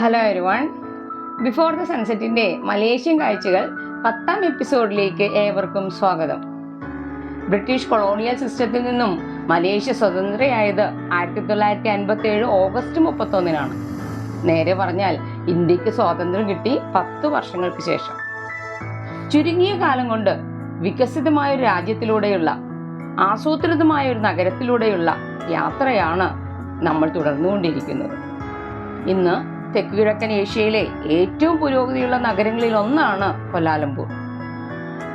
Hello everyone before the സൺസെറ്റിന്റെ Malaysian കാഴ്ചകൾ പത്താം എപ്പിസോഡിലേക്ക് ഏവർക്കും സ്വാഗതം. ബ്രിട്ടീഷ് കൊളോണിയൽ സിസ്റ്റത്തിൽ നിന്നും മലേഷ്യ സ്വതന്ത്രയായത് ആയിരത്തി തൊള്ളായിരത്തി അൻപത്തി ഏഴ് ഓഗസ്റ്റ് മുപ്പത്തൊന്നിനാണ്. നേരെ പറഞ്ഞാൽ ഇന്ത്യയ്ക്ക് സ്വാതന്ത്ര്യം കിട്ടി പത്ത് വർഷങ്ങൾക്ക് ശേഷം. ചുരുങ്ങിയ കാലം കൊണ്ട് വികസിതമായ ഒരു രാജ്യത്തിലൂടെയുള്ള ആസൂത്രിതമായ ഒരു നഗരത്തിലൂടെയുള്ള യാത്രയാണ് നമ്മൾ തുടർന്നുകൊണ്ടിരിക്കുന്നത്. ഇന്ന് തെക്കുകിഴക്കൻ ഏഷ്യയിലെ ഏറ്റവും പുരോഗതിയുള്ള നഗരങ്ങളിൽ ഒന്നാണ് കൊലാലംപൂർ.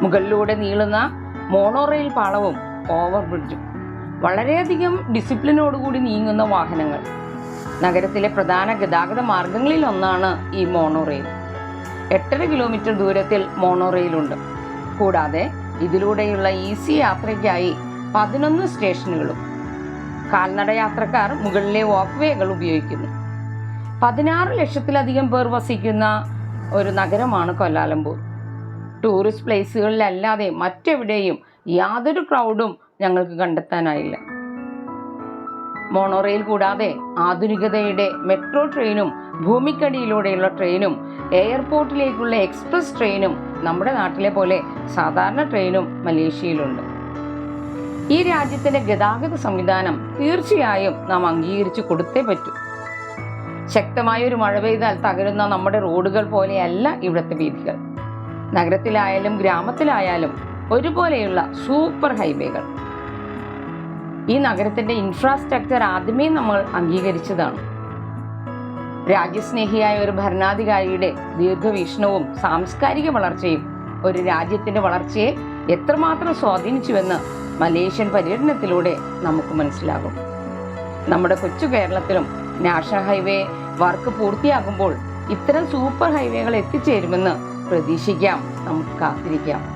മുകളിലൂടെ നീളുന്ന മോണോറെയിൽ പാളവും ഓവർ ബ്രിഡ്ജും വളരെയധികം ഡിസിപ്ലിനോടുകൂടി നീങ്ങുന്ന വാഹനങ്ങൾ. നഗരത്തിലെ പ്രധാന ഗതാഗത മാർഗങ്ങളിൽ ഒന്നാണ് ഈ മോണോറെയിൽ. എട്ടര കിലോമീറ്റർ ദൂരത്തിൽ മോണോറെയിലുണ്ട്. കൂടാതെ ഇതിലൂടെയുള്ള ഈസി യാത്രയ്ക്കായി പതിനൊന്ന് സ്റ്റേഷനുകളും. കാൽനട യാത്രക്കാർ മുകളിലെ വാക്ക് വേകൾ ഉപയോഗിക്കുന്നു. പതിനാറ് ലക്ഷത്തിലധികം പേർ വസിക്കുന്ന ഒരു നഗരമാണ് കൊല്ലാലംപൂർ ടൂറിസ്റ്റ് പ്ലേസുകളിലല്ലാതെ മറ്റെവിടെയും യാതൊരു ക്രൗഡും ഞങ്ങൾക്ക് കണ്ടെത്താനായില്ല. മോണോറെയിൽ കൂടാതെ ആധുനികതയുടെ മെട്രോ ട്രെയിനും ഭൂമിക്കടിയിലൂടെയുള്ള ട്രെയിനും എയർപോർട്ടിലേക്കുള്ള എക്സ്പ്രസ് ട്രെയിനും നമ്മുടെ നാട്ടിലെ പോലെ സാധാരണ ട്രെയിനും മലേഷ്യയിലുണ്ട്. ഈ രാജ്യത്തിന്റെ ഗതാഗത സംവിധാനം തീർച്ചയായും നാം അംഗീകരിച്ചു കൊടുത്തേ പറ്റൂ. ശക്തമായ ഒരു മഴ പെയ്താൽ തകരുന്ന നമ്മുടെ റോഡുകൾ പോലെയല്ല ഇവിടുത്തെ വീഥികൾ നഗരത്തിലായാലും ഗ്രാമത്തിലായാലും ഒരുപോലെയുള്ള സൂപ്പർ ഹൈവേകൾ. ഈ നഗരത്തിന്റെ ഇൻഫ്രാസ്ട്രക്ചർ ആദ്യമേ നമ്മൾ അംഗീകരിച്ചതാണ്. രാജ്യസ്നേഹിയായ ഒരു ഭരണാധികാരിയുടെ ദീർഘവീക്ഷണവും സാംസ്കാരിക വളർച്ചയും ഒരു രാജ്യത്തിന്റെ വളർച്ചയെ എത്രമാത്രം സ്വാധീനിച്ചുവെന്ന് മലേഷ്യൻ പര്യടനത്തിലൂടെ നമുക്ക് മനസ്സിലാകും. നമ്മുടെ കൊച്ചു കേരളത്തിലും നാഷണൽ ഹൈവേ വർക്ക് പൂർത്തിയാകുമ്പോൾ ഇത്തരം സൂപ്പർ ഹൈവേകൾ എത്തിച്ചേരുമെന്ന് പ്രതീക്ഷിക്കാം. നമുക്ക് കാത്തിരിക്കാം.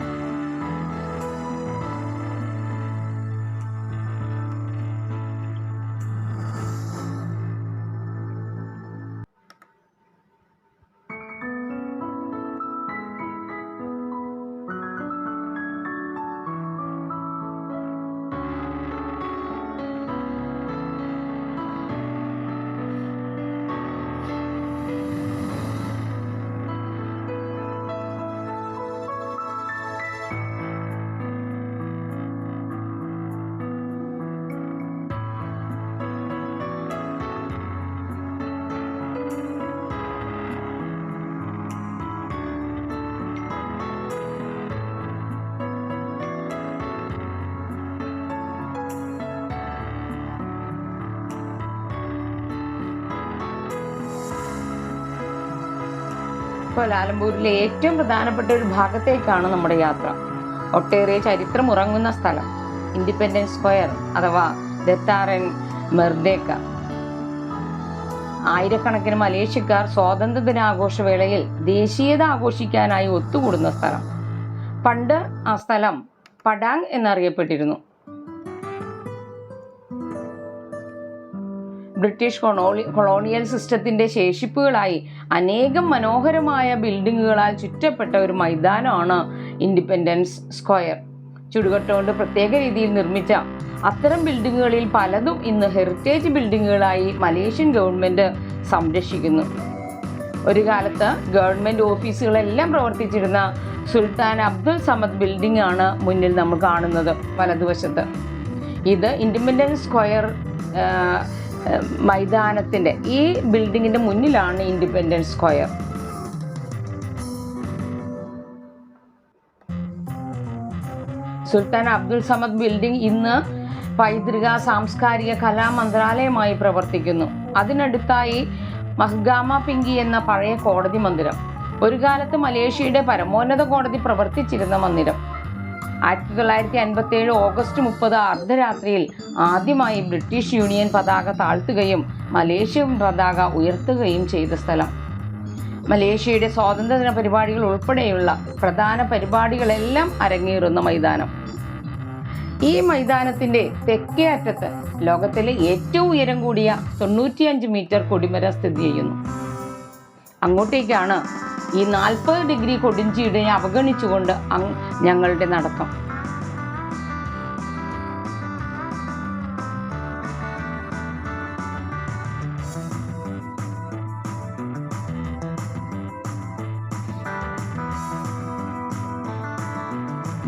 കോലാലംപൂരിലെ ഏറ്റവും പ്രധാനപ്പെട്ട ഒരു ഭാഗത്തേക്കാണ് നമ്മുടെ യാത്ര. ഒട്ടേറെ ചരിത്രം ഉറങ്ങുന്ന സ്ഥലം. ഇൻഡിപെൻഡൻസ് സ്ക്വയർ അഥവാ ദത്താറൻ മെർദേക്ക ആയിരക്കണക്കിന് മലേഷ്യക്കാർ സ്വാതന്ത്ര്യ ദിനാഘോഷവേളയിൽ ദേശീയത ആഘോഷിക്കാനായി ഒത്തുകൂടുന്ന സ്ഥലം. പണ്ട് ആ സ്ഥലം പടാങ് എന്നറിയപ്പെട്ടിരുന്നു. ബ്രിട്ടീഷ് കൊളോണി കൊളോണിയൽ സിസ്റ്റത്തിന്റെ ശേഷിപ്പുകളായി അനേകം മനോഹരമായ ബിൽഡിങ്ങുകളാൽ ചുറ്റപ്പെട്ട ഒരു മൈതാനമാണ് ഇൻഡിപെൻഡൻസ് സ്ക്വയർ. ചുടുകട്ടുകൊണ്ട് പ്രത്യേക രീതിയിൽ നിർമ്മിച്ച അത്തരം ബിൽഡിങ്ങുകളിൽ പലതും ഇന്ന് ഹെറിറ്റേജ് ബിൽഡിങ്ങുകളായി മലേഷ്യൻ ഗവൺമെന്റ് സംരക്ഷിക്കുന്നു. ഒരു കാലത്ത് ഗവൺമെന്റ് ഓഫീസുകളെല്ലാം പ്രവർത്തിച്ചിരുന്ന സുൽത്താൻ അബ്ദുൽ സമദ് ബിൽഡിംഗ് ആണ് മുന്നിൽ നമ്മൾ കാണുന്നത് വലതുവശത്ത്. ഇത് ഇൻഡിപെൻഡൻസ് സ്ക്വയർ ആ, ഈ ബിൽഡിങ്ങിന്റെ മുന്നിലാണ് independence square. Sultan Abdul Samad building ഇന്ന് പൈതൃക സാംസ്കാരിക കലാ മന്ത്രാലയമായി പ്രവർത്തിക്കുന്നു. അതിനടുത്തായി മഹ്ഗാമ പിങ്കി എന്ന പഴയ കോടതി മന്ദിരം ഒരു കാലത്ത് മലേഷ്യയുടെ പരമോന്നത കോടതി പ്രവർത്തിച്ചിരുന്ന മന്ദിരം. ആയിരത്തി തൊള്ളായിരത്തി അൻപത്തി ഏഴ് ഓഗസ്റ്റ് മുപ്പത് അർദ്ധരാത്രിയിൽ ആദ്യമായി ബ്രിട്ടീഷ് യൂണിയൻ പതാക താഴ്ത്തുകയും മലേഷ്യൻ പതാക ഉയർത്തുകയും ചെയ്ത സ്ഥലം. മലേഷ്യയുടെ സ്വാതന്ത്ര്യദിന പരിപാടികൾ ഉൾപ്പെടെയുള്ള പ്രധാന പരിപാടികളെല്ലാം അരങ്ങേറുന്ന മൈതാനം. ഈ മൈതാനത്തിന്റെ തെക്കേ അറ്റത്ത് ലോകത്തിലെ ഏറ്റവും ഉയരം കൂടിയ തൊണ്ണൂറ്റിയഞ്ച് മീറ്റർ കൊടിമര സ്ഥിതി ചെയ്യുന്നു. അങ്ങോട്ടേക്കാണ് ഈ നാൽപ്പത് ഡിഗ്രി കൊടിഞ്ചിയുടെ അവഗണിച്ചുകൊണ്ട് ഞങ്ങളുടെ നടത്തം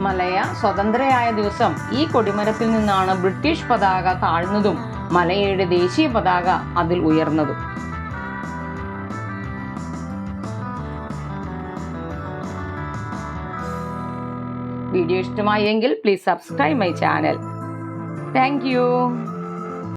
മലയ സ്വതന്ത്രയായ ദിവസം ഈ കൊടിമരത്തിൽ നിന്നാണ് ബ്രിട്ടീഷ് പതാക താഴ്ന്നതും മലയയുടെ ദേശീയ പതാക അതിൽ ഉയർന്നതും. വീഡിയോ ഇഷ്ടമായെങ്കിൽ please subscribe my channel thank you